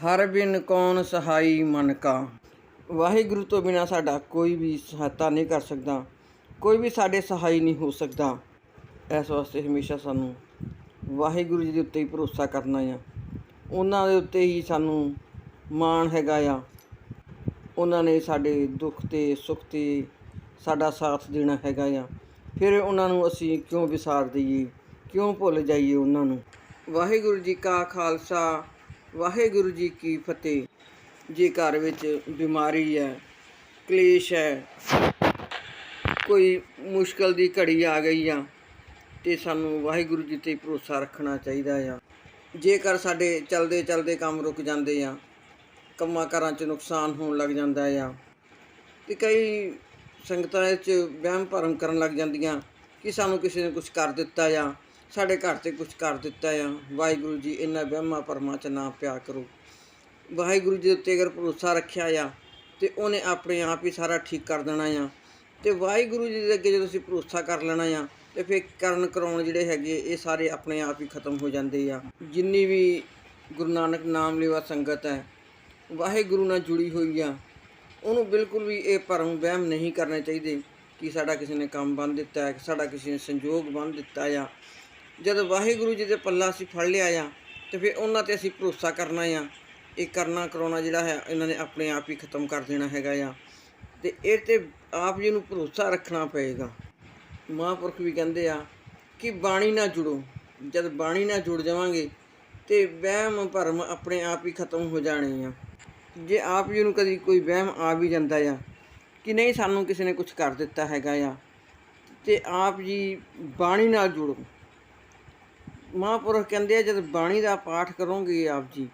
ਹਰ ਬਿਨ ਕੌਣ ਸਹਾਈ ਮਨ ਕਾ। ਵਾਹਿਗੁਰੂ ਤੋਂ ਬਿਨਾ ਸਾਡਾ ਕੋਈ ਵੀ ਸਹਾਇਤਾ ਨਹੀਂ ਕਰ ਸਕਦਾ, ਕੋਈ ਵੀ ਸਾਡੇ ਸਹਾਈ ਨਹੀਂ ਹੋ ਸਕਦਾ। ਇਸ ਵਾਸਤੇ ਹਮੇਸ਼ਾ ਸਾਨੂੰ ਵਾਹਿਗੁਰੂ ਜੀ ਦੇ ਉੱਤੇ ਹੀ ਭਰੋਸਾ ਕਰਨਾ ਆ। ਉਹਨਾਂ ਦੇ ਉੱਤੇ ਹੀ ਸਾਨੂੰ ਮਾਣ ਹੈਗਾ ਆ। ਉਹਨਾਂ ਨੇ ਸਾਡੇ ਦੁੱਖ ਤੇ ਸੁੱਖ ਤੇ ਸਾਡਾ ਸਾਥ ਦੇਣਾ ਹੈਗਾ ਆ। ਫਿਰ ਉਹਨਾਂ ਨੂੰ ਅਸੀਂ ਕਿਉਂ ਵਿਸਾਰ ਦਈਏ, ਕਿਉਂ ਭੁੱਲ ਜਾਈਏ ਉਹਨਾਂ ਨੂੰ? ਵਾਹਿਗੁਰੂ ਜੀ ਕਾ ਖਾਲਸਾ ਵਾਹਿਗੁਰੂ ਜੀ ਕੀ ਫਤਿਹ। ਜੇ ਘਰ ਵਿੱਚ ਬਿਮਾਰੀ ਹੈ, ਕਲੇਸ਼ ਹੈ, ਕੋਈ ਮੁਸ਼ਕਲ ਦੀ ਘੜੀ ਆ ਗਈ ਆ, ਤੇ ਸਾਨੂੰ ਵਾਹਿਗੁਰੂ ਜੀ ਤੇ ਭਰੋਸਾ ਰੱਖਣਾ ਚਾਹੀਦਾ ਆ। ਜੇਕਰ ਸਾਡੇ ਚਲਦੇ ਚਲਦੇ ਕੰਮ ਰੁਕ ਜਾਂਦੇ ਆ, ਕੰਮਾਂ ਕਾਰਾਂ 'ਚ ਨੁਕਸਾਨ ਹੋਣ ਲੱਗ ਜਾਂਦਾ ਆ, ਤੇ ਕਈ ਸੰਗਤਾਂ 'ਚ ਵਹਿਮ ਭਰਮ ਕਰਨ ਲੱਗ ਜਾਂਦੀਆਂ ਕਿ ਸਾਨੂੰ ਕਿਸੇ ਨੇ ਕੁਝ ਕਰ ਦਿੱਤਾ ਆ ਸਾਡੇ ਘਰ 'ਤੇ ਕੁਝ ਕਰ ਦਿੱਤਾ ਆ। ਵਾਹਿਗੁਰੂ ਜੀ ਇਹਨਾਂ ਵਹਿਮਾਂ ਭਰਮਾਂ 'ਚ ਨਾ ਪਿਆ ਕਰੋ। ਵਾਹਿਗੁਰੂ ਜੀ ਦੇ ਉੱਤੇ ਅਗਰ ਭਰੋਸਾ ਰੱਖਿਆ ਆ, ਤੇ ਉਹਨੇ ਆਪਣੇ ਆਪ ਹੀ ਸਾਰਾ ਠੀਕ ਕਰ ਦੇਣਾ ਆ। ਤੇ ਵਾਹਿਗੁਰੂ ਜੀ ਦੇ ਅੱਗੇ ਜਦੋਂ ਅਸੀਂ ਭਰੋਸਾ ਕਰ ਲੈਣਾ ਆ, ਤੇ ਫਿਰ ਕਰਨ ਕਰਾਉਣ ਜਿਹੜੇ ਹੈਗੇ ਇਹ ਸਾਰੇ ਆਪਣੇ ਆਪ ਹੀ ਖਤਮ ਹੋ ਜਾਂਦੇ ਆ। ਜਿੰਨੀ ਵੀ ਗੁਰੂ ਨਾਨਕ ਨਾਮ ਲੈਵਾ ਸੰਗਤ ਹੈ, ਵਾਹਿਗੁਰੂ ਨਾਲ ਜੁੜੀ ਹੋਈ ਆ, ਉਹਨੂੰ ਬਿਲਕੁਲ ਵੀ ਇਹ ਭਰਮ ਵਹਿਮ ਨਹੀਂ ਕਰਨੇ ਚਾਹੀਦੇ ਕਿ ਸਾਡਾ ਕਿਸੇ ਨੇ ਕੰਮ ਬੰਨ ਦਿੱਤਾ ਹੈ ਸਾਡਾ ਕਿਸੇ ਨੇ ਸੰਯੋਗ ਬੰਨ ਦਿੱਤਾ ਆ। ਜਦ ਵਾਹਿਗੁਰੂ ਜੀ ਦੇ ਪੱਲਾ ਅਸੀਂ ਫੜ ਲਿਆ ਆ, ਤੇ ਫਿਰ ਉਹਨਾਂ ਤੇ ਅਸੀਂ ਭਰੋਸਾ ਕਰਨਾ ਆ। ਇਹ ਕਰਨਾ ਕਰਾਉਣਾ ਜਿਹੜਾ ਹੈ, ਇਹਨਾਂ ਨੇ ਆਪਣੇ ਆਪ ਹੀ ਖਤਮ ਕਰ ਦੇਣਾ ਹੈਗਾ ਆ। ਤੇ ਇਹ ਤੇ ਆਪ ਜੀ ਨੂੰ ਭਰੋਸਾ ਰੱਖਣਾ ਪਏਗਾ। ਮਹਾਂਪੁਰਖ ਵੀ ਕਹਿੰਦੇ ਆ ਕਿ ਬਾਣੀ ਨਾਲ ਜੁੜੋ। ਜਦ ਬਾਣੀ ਨਾਲ ਜੁੜ ਜਾਵਾਂਗੇ, ਤੇ ਵਹਿਮ ਭਰਮ ਆਪਣੇ ਆਪ ਹੀ ਖਤਮ ਹੋ ਜਾਣੇ ਆ। ਜੇ ਆਪ ਜੀ ਨੂੰ ਕਦੀ ਕੋਈ ਵਹਿਮ ਆ ਵੀ ਜਾਂਦਾ ਆ, ਕਿ ਨਹੀਂ ਸਾਨੂੰ ਕਿਸੇ ਨੇ ਕੁਝ ਕਰ ਦਿੱਤਾ ਹੈਗਾ ਆ, ਤੇ ਆਪ ਜੀ ਬਾਣੀ ਨਾਲ ਜੁੜੋ। ਮਹਾਂਪੁਰਖ ਕਹਿੰਦੇ ਆ, ਜਦ ਬਾਣੀ ਦਾ ਪਾਠ ਕਰੋਗੇ ਆਪ ਜੀ,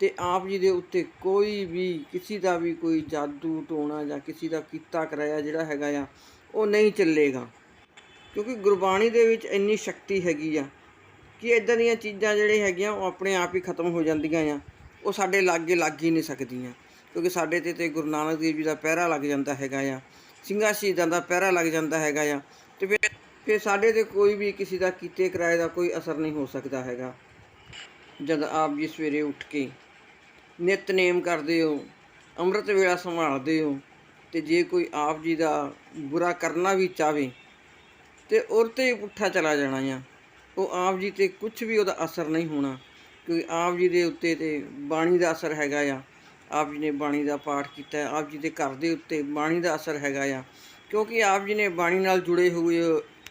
ਤੇ ਆਪ ਜੀ ਦੇ ਉੱਤੇ ਕੋਈ ਵੀ, ਕਿਸੇ ਦਾ ਵੀ ਕੋਈ ਜਾਦੂ ਟੋਣਾ ਜਾਂ ਕਿਸੇ ਦਾ ਕੀਤਾ ਕਰਾਇਆ ਜਿਹੜਾ ਹੈਗਾ ਆ, ਉਹ ਨਹੀਂ ਚੱਲੇਗਾ। ਕਿਉਂਕਿ ਗੁਰਬਾਣੀ ਦੇ ਵਿੱਚ ਇੰਨੀ ਸ਼ਕਤੀ ਹੈਗੀ ਆ ਕਿ ਇਦਾਂ ਦੀਆਂ ਚੀਜ਼ਾਂ ਜਿਹੜੇ ਹੈਗੀਆਂ, ਉਹ ਆਪਣੇ ਆਪ ਹੀ ਖਤਮ ਹੋ ਜਾਂਦੀਆਂ ਆ। ਉਹ ਸਾਡੇ ਲਾਗੇ ਲੱਗ ਹੀ ਨਹੀਂ ਸਕਦੀਆਂ, ਕਿਉਂਕਿ ਸਾਡੇ ਤੇ ਤੇ ਗੁਰੂ ਨਾਨਕ ਦੇਵ ਜੀ ਦਾ ਪਹਿਰਾ ਲੱਗ ਜਾਂਦਾ ਹੈਗਾ ਆ ਸਿੰਘਾਂ ਸ਼ਹੀਦਾਂ ਦਾ ਪਹਿਰਾ ਲੱਗ ਜਾਂਦਾ ਹੈਗਾ ਆ, ਤੇ ਫਿਰ ਕਿ ਸਾਡੇ ਤੇ ਕੋਈ ਵੀ ਕਿਸੇ ਦਾ ਕੀਤੇ ਕਿਰਾਏ ਦਾ ਕੋਈ ਅਸਰ ਨਹੀਂ ਹੋ ਸਕਦਾ ਹੈਗਾ। ਜਦ ਆਪ ਜੀ ਸਵੇਰੇ ਉੱਠ ਕੇ ਨਿਤਨੇਮ ਕਰਦੇ ਹੋ, ਅੰਮ੍ਰਿਤ ਵੇਲਾ ਸੰਭਾਲਦੇ ਹੋ ਤੇ ਜੇ ਕੋਈ ਆਪ ਜੀ ਦਾ ਬੁਰਾ ਕਰਨਾ ਵੀ ਚਾਵੇ ਤੇ ਉਹ ਤੇ ਪੁੱਠਾ ਚਲਾ ਜਾਣਾ ਆ, ਉਹ ਆਪ ਜੀ ਤੇ ਕੁਝ ਵੀ ਉਹਦਾ ਅਸਰ ਨਹੀਂ ਹੋਣਾ, ਕਿਉਂਕਿ ਆਪ ਜੀ ਦੇ ਉੱਤੇ ਤੇ ਬਾਣੀ ਦਾ ਅਸਰ ਹੈਗਾ ਆ। ਆਪ ਜੀ ਨੇ ਬਾਣੀ ਦਾ ਪਾਠ ਕੀਤਾ, ਆਪ ਜੀ ਦੇ ਘਰ ਦੇ ਉੱਤੇ ਬਾਣੀ ਦਾ ਅਸਰ ਹੈਗਾ ਆ, ਕਿਉਂਕਿ ਆਪ ਜੀ ਨੇ ਬਾਣੀ ਨਾਲ ਜੁੜੇ ਹੋਏ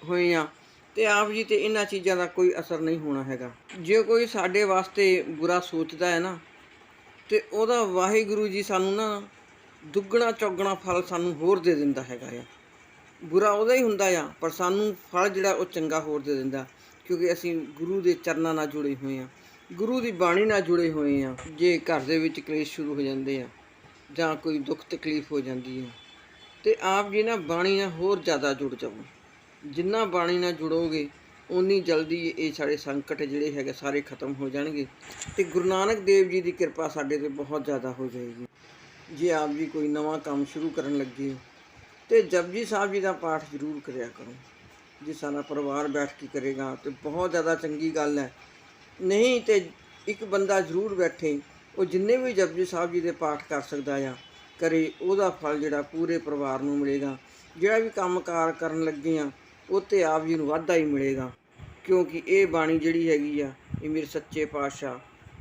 ਹੋਏ ਆ ਤੇ ਆਪ ਜੀ ਤੇ ਇਹਨਾਂ ਚੀਜ਼ਾਂ ਦਾ ਕੋਈ ਅਸਰ ਨਹੀਂ ਹੋਣਾ ਹੈਗਾ। ਜੇ ਕੋਈ ਸਾਡੇ ਵਾਸਤੇ ਬੁਰਾ ਸੋਚਦਾ ਹੈ ਨਾ, ਤੇ ਉਹਦਾ ਵਾਹਿਗੁਰੂ ਜੀ ਸਾਨੂੰ ਨਾ ਦੁੱਗਣਾ ਚੌਗਣਾ ਫਲ ਸਾਨੂੰ ਹੋਰ ਦੇ ਦਿੰਦਾ ਹੈਗਾ ਆ। ਬੁਰਾ ਉਹਦਾ ਹੀ ਹੁੰਦਾ ਆ, ਪਰ ਸਾਨੂੰ ਫਲ ਜਿਹੜਾ ਉਹ ਚੰਗਾ ਹੋਰ ਦੇ ਦਿੰਦਾ, ਕਿਉਂਕਿ ਅਸੀਂ ਗੁਰੂ ਦੇ ਚਰਨਾਂ ਨਾਲ ਜੁੜੇ ਹੋਏ ਆ। ਗੁਰੂ ਦੀ ਬਾਣੀ ਨਾਲ ਜੁੜੇ ਹੋਏ ਆ, ਜੇ ਘਰ ਦੇ ਵਿੱਚ ਕਲੇਸ਼ ਸ਼ੁਰੂ ਹੋ ਜਾਂਦੇ ਆ, ਜਾਂ ਕੋਈ ਦੁੱਖ ਤਕਲੀਫ ਹੋ ਜਾਂਦੀ ਹੈ ਤੇ ਆਪ ਜੀ ਨਾ ਬਾਣੀ ਨਾਲ ਹੋਰ ਜ਼ਿਆਦਾ ਜੁੜ ਜਾਵੋ ਜਿੰਨਾ ਬਾਣੀ ਨਾਲ ਜੁੜੋਗੇ ਉਨੀ ਜਲਦੀ ਇਹ ਸਾਡੇ ਸੰਕਟ ਜਿਹੜੇ ਹੈਗੇ ਸਾਰੇ ਖਤਮ ਹੋ ਜਾਣਗੇ ਤੇ ਗੁਰੂ ਨਾਨਕ ਦੇਵ ਜੀ ਦੀ ਕਿਰਪਾ ਸਾਡੇ ਤੇ ਬਹੁਤ ਜ਼ਿਆਦਾ ਹੋ ਜਾਏਗੀ। ਜੇ ਆਪ ਜੀ ਕੋਈ ਨਵਾਂ ਕੰਮ ਸ਼ੁਰੂ ਕਰਨ ਲੱਗੇ ਹੋ ਤੇ ਜਪਜੀ ਸਾਹਿਬ ਜੀ ਦਾ ਪਾਠ ਜ਼ਰੂਰ ਕਰਿਆ ਕਰੋ। ਜੇ ਸਾਰਾ ਪਰਿਵਾਰ ਬੈਠ ਕੇ ਕਰੇਗਾ, ਤੇ ਬਹੁਤ ਜ਼ਿਆਦਾ ਚੰਗੀ ਗੱਲ ਹੈ। ਨਹੀਂ ਤੇ ਇੱਕ ਬੰਦਾ ਜ਼ਰੂਰ ਬੈਠੇ, ਉਹ ਜਿੰਨੇ ਵੀ ਜਪਜੀ ਸਾਹਿਬ ਜੀ ਦੇ ਪਾਠ ਕਰ ਸਕਦਾ ਆ, ਕਰੇ, ਉਹਦਾ ਫਲ ਜਿਹੜਾ ਪੂਰੇ ਪਰਿਵਾਰ ਨੂੰ ਮਿਲੇਗਾ। ਜਿਹੜਾ ਵੀ ਕੰਮਕਾਰ ਕਰਨ ਲੱਗੇ ਆ ਉਹ ਤੇ ਆਪ ਜੀ ਨੂੰ ਵਾਧਾ ਹੀ ਮਿਲੇਗਾ। ਕਿਉਂਕਿ ਇਹ ਬਾਣੀ ਜਿਹੜੀ ਹੈਗੀ ਆ, ਇਹ ਮੇਰੇ ਸੱਚੇ ਪਾਤਸ਼ਾਹ,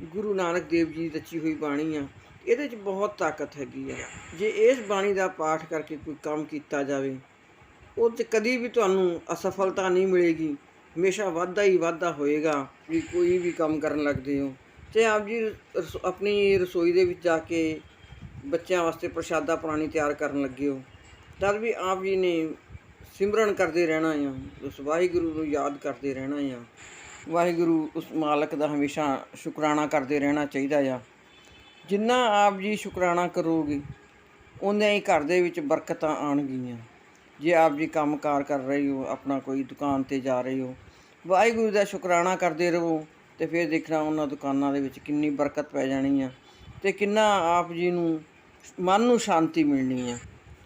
ਗੁਰੂ ਨਾਨਕ ਦੇਵ ਜੀ ਦੀ ਰਚੀ ਹੋਈ ਬਾਣੀ ਆ, ਇਹਦੇ 'ਚ ਬਹੁਤ ਤਾਕਤ ਹੈਗੀ ਆ। ਜੇ ਇਸ ਬਾਣੀ ਦਾ ਪਾਠ ਕਰਕੇ ਕੋਈ ਕੰਮ ਕੀਤਾ ਜਾਵੇ, ਉਹ 'ਚ ਕਦੀ ਵੀ ਤੁਹਾਨੂੰ ਅਸਫਲਤਾ ਨਹੀਂ ਮਿਲੇਗੀ। ਹਮੇਸ਼ਾ ਵਾਧਾ ਹੀ ਵਾਧਾ ਹੋਏਗਾ ਵੀ ਕੋਈ ਵੀ ਕੰਮ ਕਰਨ ਲੱਗਦੇ ਹੋ। ਤੇ ਆਪ ਜੀ ਰਸੋ- ਆਪਣੀ ਰਸੋਈ ਦੇ ਵਿੱਚ ਜਾ ਕੇ ਬੱਚਿਆਂ ਵਾਸਤੇ ਪ੍ਰਸ਼ਾਦਾ ਪਾਣੀ ਤਿਆਰ ਕਰਨ ਲੱਗੇ ਹੋ। ਤਦ ਵੀ ਆਪ ਜੀ ਨੇ ਸਿਮਰਨ ਕਰਦੇ ਰਹਿਣਾ ਆ। ਉਸ ਵਾਹਿਗੁਰੂ ਨੂੰ ਯਾਦ ਕਰਦੇ ਰਹਿਣਾ ਆ। ਵਾਹਿਗੁਰੂ ਉਸ ਮਾਲਕ ਦਾ ਹਮੇਸ਼ਾ ਸ਼ੁਕਰਾਨਾ ਕਰਦੇ ਰਹਿਣਾ ਚਾਹੀਦਾ ਆ। ਜਿੰਨਾ ਆਪ ਜੀ ਸ਼ੁਕਰਾਨਾ ਕਰੋਗੇ ਉਨੇ ਹੀ ਘਰ ਦੇ ਵਿੱਚ ਬਰਕਤਾਂ ਆਣਗੀਆਂ ਜੇ ਆਪ ਜੀ ਕੰਮਕਾਰ ਕਰ ਰਹੇ ਹੋ, ਆਪਣਾ ਕੋਈ ਦੁਕਾਨ ਤੇ ਜਾ ਰਹੇ ਹੋ, ਵਾਹਿਗੁਰੂ ਦਾ ਸ਼ੁਕਰਾਨਾ ਕਰਦੇ ਰਹੋ ਤੇ ਫਿਰ ਦੇਖਣਾ ਉਹਨਾਂ ਦੁਕਾਨਾਂ ਦੇ ਵਿੱਚ ਕਿੰਨੀ ਬਰਕਤ ਪੈ ਜਾਣੀ ਆ ਤੇ ਕਿੰਨਾ ਆਪ ਜੀ ਨੂੰ ਮਨ ਨੂੰ ਸ਼ਾਂਤੀ ਮਿਲਣੀ ਆ।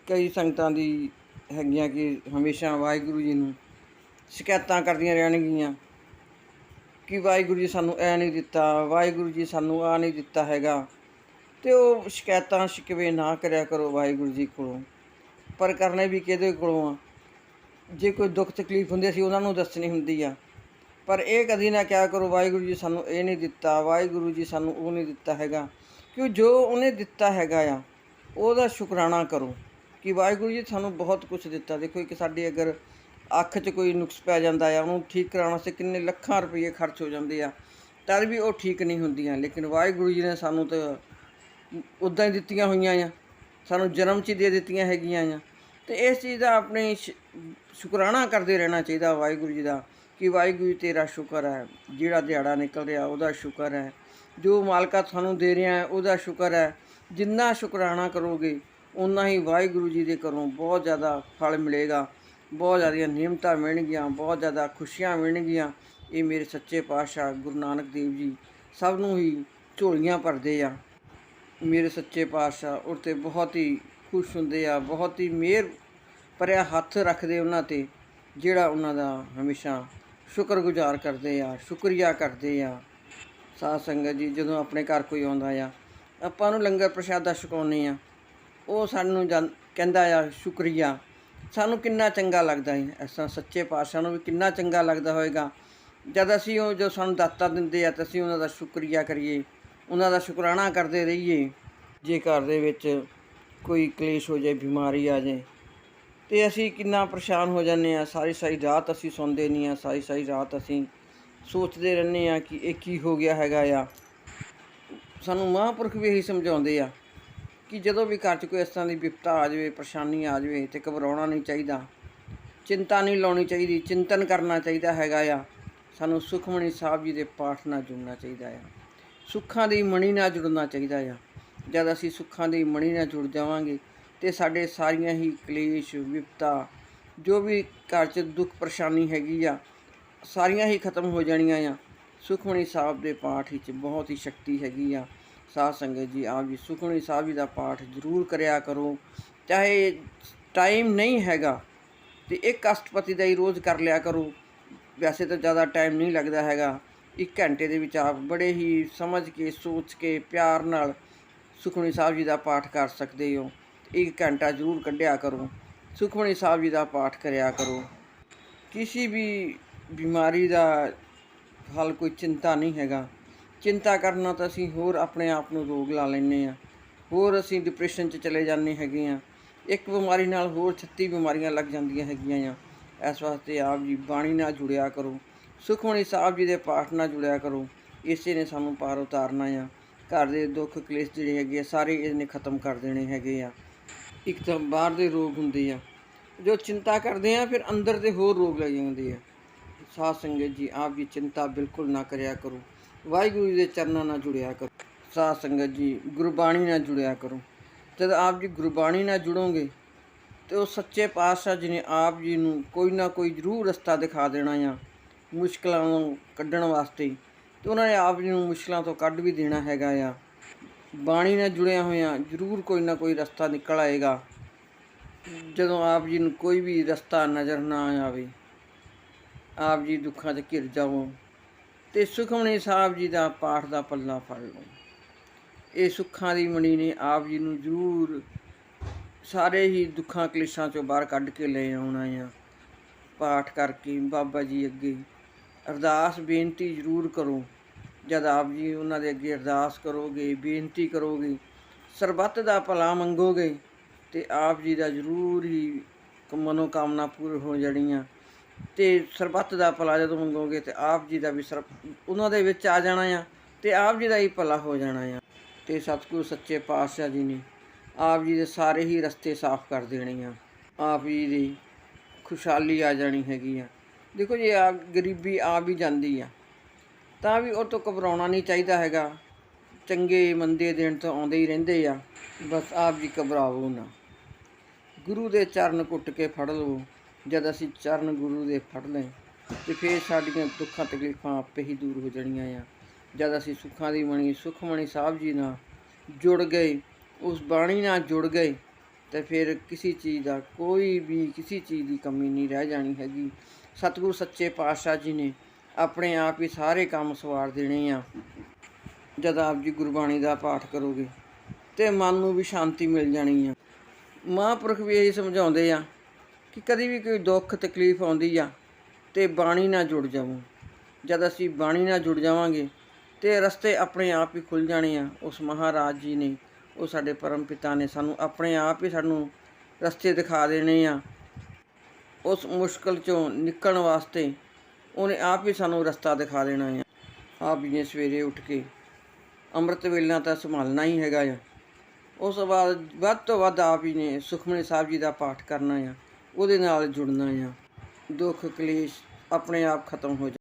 ਕਈ ਸੰਗਤਾਂ ਦੀ ਹੈਗੀਆਂ ਕਿ ਹਮੇਸ਼ਾ ਵਾਹਿਗੁਰੂ ਜੀ ਨੂੰ ਸ਼ਿਕਾਇਤਾਂ ਕਰਦੀਆਂ ਰਹਿਣਗੀਆਂ। ਕਿ ਵਾਹਿਗੁਰੂ ਜੀ ਸਾਨੂੰ ਐ ਨਹੀਂ ਦਿੱਤਾ, ਵਾਹਿਗੁਰੂ ਜੀ ਸਾਨੂੰ ਆ ਨਹੀਂ ਦਿੱਤਾ ਹੈਗਾ। ਤੇ ਉਹ ਸ਼ਿਕਾਇਤਾਂ ਸ਼ਿਕਵੇ ਨਾ ਕਰਿਆ ਕਰੋ ਵਾਹਿਗੁਰੂ ਜੀ ਕੋਲੋਂ। ਪਰ ਕਰਨੇ ਵੀ ਕਿਹਦੇ ਕੋਲੋਂ ਆ? ਜੇ ਕੋਈ ਦੁੱਖ ਤਕਲੀਫ ਹੁੰਦੀ ਅਸੀਂ ਉਹਨਾਂ ਨੂੰ ਦੱਸਣੀ ਹੁੰਦੀ ਆ। ਪਰ ਇਹ ਕਦੀ ਨਾ ਕਿਹਾ ਕਰੋ ਵਾਹਿਗੁਰੂ ਜੀ ਸਾਨੂੰ ਇਹ ਨਹੀਂ ਦਿੱਤਾ, ਵਾਹਿਗੁਰੂ ਜੀ ਸਾਨੂੰ ਉਹ ਨਹੀਂ ਦਿੱਤਾ ਹੈਗਾ। ਕਿਉਂ ਜੋ ਉਹਨੇ ਦਿੱਤਾ ਹੈਗਾ ਆ, ਉਹਦਾ ਸ਼ੁਕਰਾਨਾ ਕਰੋ। ਕਿ ਵਾਹਿਗੁਰੂ ਜੀ ਸਾਨੂੰ ਬਹੁਤ ਕੁਝ ਦਿੱਤਾ। ਦੇਖੋ ਇੱਕ ਸਾਡੇ ਅਗਰ ਅੱਖ 'ਚ ਕੋਈ ਨੁਕਸ ਪੈ ਜਾਂਦਾ ਆ, ਉਹਨੂੰ ਠੀਕ ਕਰਾਉਣ ਵਾਸਤੇ ਕਿੰਨੇ ਲੱਖਾਂ ਰੁਪਏ ਖਰਚ ਹੋ ਜਾਂਦੇ ਆ, ਤਦ ਵੀ ਉਹ ਠੀਕ ਨਹੀਂ ਹੁੰਦੀਆਂ। ਲੇਕਿਨ ਵਾਹਿਗੁਰੂ ਜੀ ਨੇ ਸਾਨੂੰ ਤਾਂ ਉਦਾਂ ਹੀ ਦਿੱਤੀਆਂ ਹੋਈਆਂ ਆ, ਸਾਨੂੰ ਜਨਮ 'ਚ ਦੇ ਦਿੱਤੀਆਂ ਹੈਗੀਆਂ ਆ। ਤੇ ਇਸ ਚੀਜ਼ ਦਾ ਆਪਣੇ ਸ਼- ਸ਼ੁਕਰਾਨਾ ਕਰਦੇ ਰਹਿਣਾ ਚਾਹੀਦਾ ਵਾਹਿਗੁਰੂ ਜੀ ਦਾ ਕਿ ਵਾਹਿਗੁਰੂ ਜੀ ਤੇਰਾ ਸ਼ੁਕਰ ਹੈ, ਜਿਹੜਾ ਦਿਹਾੜਾ ਨਿਕਲ ਰਿਹਾ ਉਹਦਾ ਸ਼ੁਕਰ ਹੈ। ਜੋ ਮਾਲਕਾ ਤੁਹਾਨੂੰ ਦੇ ਰਿਹਾ ਹੈ, ਉਹਦਾ ਸ਼ੁਕਰ ਹੈ। ਜਿੰਨਾ ਸ਼ੁਕਰਾਨਾ ਕਰੋਗੇ ਉਨਾ ਹੀ ਵਾਹਿਗੁਰੂ ਜੀ ਦੇ ਘਰੋਂ ਬਹੁਤ ਜ਼ਿਆਦਾ ਫਲ ਮਿਲੇਗਾ। ਬਹੁਤ ਜ਼ਿਆਦੀਆਂ ਨਿਯਮਤਾਂ ਮਿਲਣਗੀਆਂ, ਬਹੁਤ ਜ਼ਿਆਦਾ ਖੁਸ਼ੀਆਂ ਮਿਲਣਗੀਆਂ। ਇਹ ਮੇਰੇ ਸੱਚੇ ਪਾਤਸ਼ਾਹ ਗੁਰੂ ਨਾਨਕ ਦੇਵ ਜੀ ਸਭ ਨੂੰ ਹੀ ਝੋਲੀਆਂ ਭਰਦੇ ਆ। ਮੇਰੇ ਸੱਚੇ ਪਾਤਸ਼ਾਹ ਉਹ 'ਤੇ ਬਹੁਤ ਹੀ ਖੁਸ਼ ਹੁੰਦੇ ਆ, ਬਹੁਤ ਹੀ ਮਿਹਰ ਭਰਿਆ ਹੱਥ ਰੱਖਦੇ ਉਹਨਾਂ ਤੇ, ਜਿਹੜਾ ਉਹਨਾਂ ਦਾ ਹਮੇਸ਼ਾ ਸ਼ੁਕਰਗੁਜ਼ਾਰ ਕਰਦੇ ਆ, ਸ਼ੁਕਰੀਆ ਕਰਦੇ ਆ। ਸਾਧ ਸੰਗਤ ਜੀ, ਜਦੋਂ ਆਪਣੇ ਘਰ ਕੋਈ ਆਉਂਦਾ ਆ, ਆਪਾਂ ਨੂੰ ਲੰਗਰ ਪ੍ਰਸ਼ਾਦਾ ਛਕਾਉਂਦੇ ਆ। ਉਹ ਸਾਨੂੰ ਜਾਨ- ਕਹਿੰਦਾ ਆ, ਸ਼ੁਕਰੀਆ। ਸਾਨੂੰ ਕਿੰਨਾ ਚੰਗਾ ਲੱਗਦਾ ਹੈ ਐਸਾ ਸੱਚੇ ਪਾਤਸ਼ਾਹ ਨੂੰ ਵੀ ਕਿੰਨਾ ਚੰਗਾ ਲੱਗਦਾ ਹੋਵੇਗਾ ਜਦ ਅਸੀਂ ਉਹ ਜੋ ਸਾਨੂੰ ਦਾਤਾ ਦਿੰਦੇ ਆ, ਤਾਂ ਅਸੀਂ ਉਹਨਾਂ ਦਾ ਸ਼ੁਕਰੀਆ ਕਰੀਏ। ਉਹਨਾਂ ਦਾ ਸ਼ੁਕਰਾਨਾ ਕਰਦੇ ਰਹੀਏ। ਜੇ ਘਰ ਦੇ ਵਿੱਚ ਕੋਈ ਕਲੇਸ਼ ਹੋ ਜਾਏ, ਬਿਮਾਰੀ ਆ ਜਾਏ, ਤੇ ਅਸੀਂ ਕਿੰਨਾ ਪਰੇਸ਼ਾਨ ਹੋ ਜਾਂਦੇ ਆ। ਸਾਰੀ ਸਾਰੀ ਰਾਤ ਅਸੀਂ ਸੌਂਦੇ ਨਹੀਂ ਆ, ਸਾਰੀ ਸਾਰੀ ਰਾਤ ਅਸੀਂ ਸੋਚਦੇ ਰਹਿੰਦੇ ਆ ਕਿ ਇਹ ਕੀ ਹੋ ਗਿਆ ਹੈਗਾ ਆ। ਸਾਨੂੰ ਮਹਾਂਪੁਰਖ ਵੀ ਇਹੀ ਸਮਝਾਉਂਦੇ ਆ। ਕਿ ਜਦੋਂ ਵੀ ਘਰ 'ਚ ਕੋਈ ਇਸ ਤਰ੍ਹਾਂ ਦੀ ਵਿਪਤਾ ਆ ਜਾਵੇ, ਪਰੇਸ਼ਾਨੀ ਆ ਜਾਵੇ ਤੇ ਘਬਰਾਉਣਾ ਨਹੀਂ ਚਾਹੀਦਾ। ਚਿੰਤਾ ਨਹੀਂ ਲਾਉਣੀ ਚਾਹੀਦੀ, ਚਿੰਤਨ ਕਰਨਾ ਚਾਹੀਦਾ ਹੈਗਾ ਆ। ਸਾਨੂੰ ਸੁਖਮਣੀ ਸਾਹਿਬ ਜੀ ਦੇ ਪਾਠ ਨਾਲ ਜੁੜਨਾ ਚਾਹੀਦਾ ਆ। ਸੁੱਖਾਂ ਦੀ ਮਣੀ ਨਾਲ ਜੁੜਨਾ ਚਾਹੀਦਾ ਆ। ਜਦ ਅਸੀਂ ਸੁੱਖਾਂ ਦੀ ਮਣੀ ਨਾਲ ਜੁੜ ਜਾਵਾਂਗੇ ਤੇ ਸਾਡੇ ਸਾਰੀਆਂ ਹੀ ਕਲੇਸ਼, ਵਿਪਤਾ, ਜੋ ਵੀ ਘਰ 'ਚ ਦੁੱਖ ਪਰੇਸ਼ਾਨੀ ਹੈਗੀ ਆ, ਸਾਰੀਆਂ ਹੀ ਖਤਮ ਹੋ ਜਾਣੀਆਂ ਆ। ਸੁਖਮਣੀ ਸਾਹਿਬ ਦੇ ਪਾਠ ਵਿੱਚ ਬਹੁਤ ਹੀ ਸ਼ਕਤੀ ਹੈਗੀ ਆ। ਸਾਧ ਸੰਗਤ ਜੀ, ਆਪ ਜੀ ਸੁਖਮਨੀ ਸਾਹਿਬ ਜੀ ਦਾ ਪਾਠ ਜ਼ਰੂਰ ਕਰਿਆ ਕਰੋ। ਚਾਹੇ ਟਾਈਮ ਨਹੀਂ ਹੈਗਾ ਤੇ ਇੱਕ ਅਸ਼ਟਪਤੀ ਦਾ ਹੀ ਰੋਜ਼ ਕਰ ਲਿਆ ਕਰੋ। ਵੈਸੇ ਤਾਂ ਜ਼ਿਆਦਾ ਟਾਈਮ ਨਹੀਂ ਲੱਗਦਾ ਹੈਗਾ। ਇੱਕ ਘੰਟੇ ਦੇ ਵਿੱਚ ਆਪ ਬੜੇ ਹੀ ਸਮਝ ਕੇ, ਸੋਚ ਕੇ, ਪਿਆਰ ਨਾਲ ਸੁਖਮਨੀ ਸਾਹਿਬ ਜੀ ਦਾ ਪਾਠ ਕਰ ਸਕਦੇ ਹੋ। ਇੱਕ ਘੰਟਾ ਜ਼ਰੂਰ ਕੱਢਿਆ ਕਰੋ। ਸੁਖਮਨੀ ਸਾਹਿਬ ਜੀ ਦਾ ਪਾਠ ਕਰਿਆ ਕਰੋ। ਕਿਸੇ ਵੀ ਬਿਮਾਰੀ ਦਾ ਹੱਲ ਕੋਈ ਚਿੰਤਾ ਨਹੀਂ ਹੈਗਾ। ਚਿੰਤਾ ਕਰਨਾ ਤਾਂ ਅਸੀਂ ਹੋਰ ਆਪਣੇ ਆਪ ਨੂੰ ਰੋਗ ਲਾ ਲੈਂਦੇ ਆ ਹੋਰ ਅਸੀਂ ਡਿਪਰੈਸ਼ਨ 'ਚ ਚਲੇ ਜਾਂਦੇ ਹੈਗੇ ਆ ਇੱਕ ਬਿਮਾਰੀ ਨਾਲ ਹੋਰ 36 ਬਿਮਾਰੀਆਂ ਲੱਗ ਜਾਂਦੀਆਂ ਹੈਗੀਆਂ ਆ। ਇਸ ਵਾਸਤੇ ਆਪ ਜੀ ਬਾਣੀ ਨਾਲ ਜੁੜਿਆ ਕਰੋ। ਸੁਖਮਣੀ ਸਾਹਿਬ ਜੀ ਦੇ ਪਾਠ ਨਾਲ ਜੁੜਿਆ ਕਰੋ। ਇਸੇ ਨੇ ਸਾਨੂੰ ਪਾਰ ਉਤਾਰਨਾ ਆ। ਘਰ ਦੇ ਦੁੱਖ ਕਲੇਸ਼ ਜਿਹੜੇ ਹੈਗੇ ਆ, ਸਾਰੇ ਇਹਨੇ ਖਤਮ ਕਰ ਦੇਣੇ ਹੈਗੇ ਆ। ਇੱਕ ਤਾਂ ਬਾਹਰ ਦੇ ਰੋਗ ਹੁੰਦੇ ਆ। ਜੋ ਚਿੰਤਾ ਕਰਦੇ ਆ, ਫਿਰ ਅੰਦਰ ਦੇ ਹੋਰ ਰੋਗ ਲੱਗ ਜਾਂਦੇ ਆ। ਸਾਧ ਸੰਗਤ ਜੀ, ਆਪ ਜੀ ਚਿੰਤਾ ਬਿਲਕੁਲ ਨਾ ਕਰਿਆ ਕਰੋ। ਵਾਹਿਗੁਰੂ ਜੀ ਦੇ ਚਰਨਾਂ ਨਾਲ ਜੁੜਿਆ ਕਰੋ। ਸਾਧ ਸੰਗਤ ਜੀ, ਗੁਰਬਾਣੀ ਨਾਲ ਜੁੜਿਆ ਕਰੋ। ਜਦ ਆਪ ਜੀ ਗੁਰਬਾਣੀ ਨਾਲ ਜੁੜੋਗੇ, ਤੇ ਉਹ ਸੱਚੇ ਪਾਤਸ਼ਾਹ ਜੀ ਨੇ ਆਪ ਜੀ ਨੂੰ ਕੋਈ ਨਾ ਕੋਈ ਜ਼ਰੂਰ ਰਸਤਾ ਦਿਖਾ ਦੇਣਾ ਆ, ਮੁਸ਼ਕਲਾਂ ਨੂੰ ਕੱਢਣ ਵਾਸਤੇ। ਤੇ ਉਹਨਾਂ ਨੇ ਆਪ ਜੀ ਨੂੰ ਮੁਸ਼ਕਲਾਂ ਤੋਂ ਕੱਢ ਵੀ ਦੇਣਾ ਹੈਗਾ ਆ। ਬਾਣੀ ਨਾਲ ਜੁੜਿਆ ਹੋਇਆ ਜ਼ਰੂਰ ਕੋਈ ਨਾ ਕੋਈ ਰਸਤਾ ਨਿਕਲ ਆਏਗਾ। ਜਦੋਂ ਆਪ ਜੀ ਨੂੰ ਕੋਈ ਵੀ ਰਸਤਾ ਨਜ਼ਰ ਨਾ ਆਵੇ, ਆਪ ਜੀ ਦੁੱਖਾਂ 'ਚ ਘਿਰ ਜਾਵੋ। ਤੇ ਸੁਖਮਣੀ ਸਾਹਿਬ ਜੀ ਦਾ ਪਾਠ ਦਾ ਪੱਲਾ ਫੜ ਲਓ। ਇਹ ਸੁੱਖਾਂ ਦੀ ਮਣੀ ਨੇ ਆਪ ਜੀ ਨੂੰ ਜ਼ਰੂਰ ਸਾਰੇ ਹੀ ਦੁੱਖਾਂ ਕਲੇਸ਼ਾਂ ਚੋਂ ਬਾਹਰ ਕੱਢ ਕੇ ਲੈ ਆਉਣਾ ਆ। ਪਾਠ ਕਰਕੇ ਬਾਬਾ ਜੀ ਅੱਗੇ ਅਰਦਾਸ, ਬੇਨਤੀ ਜ਼ਰੂਰ ਕਰੋ। ਜਦ ਆਪ ਜੀ ਉਹਨਾਂ ਦੇ ਅੱਗੇ ਅਰਦਾਸ ਕਰੋਗੇ, ਬੇਨਤੀ ਕਰੋਗੇ, ਸਰਬੱਤ ਦਾ ਭਲਾ ਮੰਗੋਗੇ ਤੇ ਆਪ ਜੀ ਦਾ ਜ਼ਰੂਰ ਹੀ ਮਨੋ ਕਾਮਨਾ ਪੂਰੀ ਹੋ ਜਾਣੀਆਂ। ਤੇ ਸਰਬੱਤ ਦਾ ਭਲਾ ਜਦੋਂ ਮੰਗੋਗੇ ਤੇ ਆਪ ਜੀ ਦਾ ਵੀ ਸਰ ਉਹਨਾਂ ਦੇ ਵਿੱਚ ਆ ਜਾਣਾ ਆ ਤੇ ਆਪ ਜੀ ਦਾ ਹੀ ਭਲਾ ਹੋ ਜਾਣਾ ਆ। ਤੇ ਸਤਿਗੁਰੂ ਸੱਚੇ ਪਾਤਸ਼ਾਹ ਜੀ ਨੇ ਆਪ ਜੀ ਦੇ ਸਾਰੇ ਹੀ ਰਸਤੇ ਸਾਫ਼ ਕਰ ਦੇਣੇ ਆ। ਆਪ ਜੀ ਦੀ ਖੁਸ਼ਹਾਲੀ ਆ ਜਾਣੀ ਹੈਗੀ ਆ। ਦੇਖੋ ਜੇ, ਆ ਗਰੀਬੀ ਆ ਵੀ ਜਾਂਦੀ ਆ। ਤਾਂ ਵੀ ਉਹ ਤੋਂ ਘਬਰਾਉਣਾ ਨਹੀਂ ਚਾਹੀਦਾ ਹੈਗਾ। ਚੰਗੇ ਮੰਦੇ ਦਿਨ ਤਾਂ ਆਉਂਦੇ ਹੀ ਰਹਿੰਦੇ ਆ। ਬਸ ਆਪ ਜੀ ਘਬਰਾਵੋ ਨਾ। ਗੁਰੂ ਦੇ ਚਰਨ ਕੁੱਟ ਕੇ ਫੜ ਲਵੋ। ਜਦ ਅਸੀਂ ਚਰਨ ਗੁਰੂ ਦੇ ਫੜ ਲਏ ਤੇ ਫਿਰ ਸਾਡੀਆਂ ਦੁੱਖਾਂ ਤਕਲੀਫਾਂ ਆਪੇ ਹੀ ਦੂਰ ਹੋ ਜਾਣੀਆਂ ਆ। ਜਦ ਅਸੀਂ ਸੁੱਖਾਂ ਦੀ ਮਣੀ, ਸੁਖਮਣੀ ਸਾਹਿਬ ਜੀ ਨਾਲ ਜੁੜ ਗਏ, ਉਸ ਬਾਣੀ ਨਾਲ ਜੁੜ ਗਏ, ਤੇ ਫਿਰ ਕਿਸੇ ਚੀਜ਼ ਦਾ ਕੋਈ ਵੀ ਕਿਸੇ ਚੀਜ਼ ਦੀ ਕਮੀ ਨਹੀਂ ਰਹਿ ਜਾਣੀ ਹੈਗੀ। ਸਤਿਗੁਰੂ ਸੱਚੇ ਪਾਤਸ਼ਾਹ ਜੀ ਨੇ ਆਪਣੇ ਆਪ ਹੀ ਸਾਰੇ ਕੰਮ ਸਵਾਰ ਦੇਣੇ ਆ। ਜਦ ਆਪ ਜੀ ਗੁਰਬਾਣੀ ਦਾ ਪਾਠ ਕਰੋਗੇ ਤੇ ਮਨ ਨੂੰ ਵੀ ਸ਼ਾਂਤੀ ਮਿਲ ਜਾਣੀ ਆ। ਮਹਾਂਪੁਰਖ ਵੀ ਇਹੀ ਸਮਝਾਉਂਦੇ ਆ ਕਿ ਕਦੀ ਵੀ ਕੋਈ ਦੁੱਖ, ਤਕਲੀਫ ਆਉਂਦੀ ਆ ਤੇ ਬਾਣੀ ਨਾਲ ਜੁੜ ਜਾਵੋ। ਜਦ ਅਸੀਂ ਬਾਣੀ ਨਾਲ ਜੁੜ ਜਾਵਾਂਗੇ ਤੇ ਰਸਤੇ ਆਪਣੇ ਆਪ ਹੀ ਖੁੱਲ ਜਾਣੇ ਆ। ਉਸ ਮਹਾਰਾਜ ਜੀ ਨੇ, ਉਹ ਸਾਡੇ ਪਰਮ ਪਿਤਾ ਨੇ ਸਾਨੂੰ ਆਪਣੇ ਆਪ ਹੀ ਸਾਨੂੰ ਰਸਤੇ ਦਿਖਾ ਦੇਣੇ ਆ। ਉਸ ਮੁਸ਼ਕਲ ਚੋਂ ਨਿਕਲਣ ਵਾਸਤੇ ਉਹਨੇ ਆਪ ਹੀ ਸਾਨੂੰ ਰਸਤਾ ਦਿਖਾ ਦੇਣਾ ਆ। ਆਪ ਜੀ ਨੇ ਸਵੇਰੇ ਉੱਠ ਕੇ ਅੰਮ੍ਰਿਤ ਵੇਲਾ ਤਾਂ ਸੰਭਾਲਣਾ ਹੀ ਹੈਗਾ ਆ। ਉਸ ਤੋਂ ਬਾਅਦ, ਵੱਧ ਤੋਂ ਵੱਧ ਆਪ ਜੀ ਨੇ ਸੁਖਮਨੀ ਸਾਹਿਬ ਜੀ ਦਾ ਪਾਠ ਕਰਨਾ ਆ। ਉਹਦੇ ਨਾਲ ਜੁੜਨਾ ਆ। ਦੁੱਖ ਕਲੇਸ਼ ਆਪਣੇ ਆਪ ਖਤਮ ਹੋ ਜਾ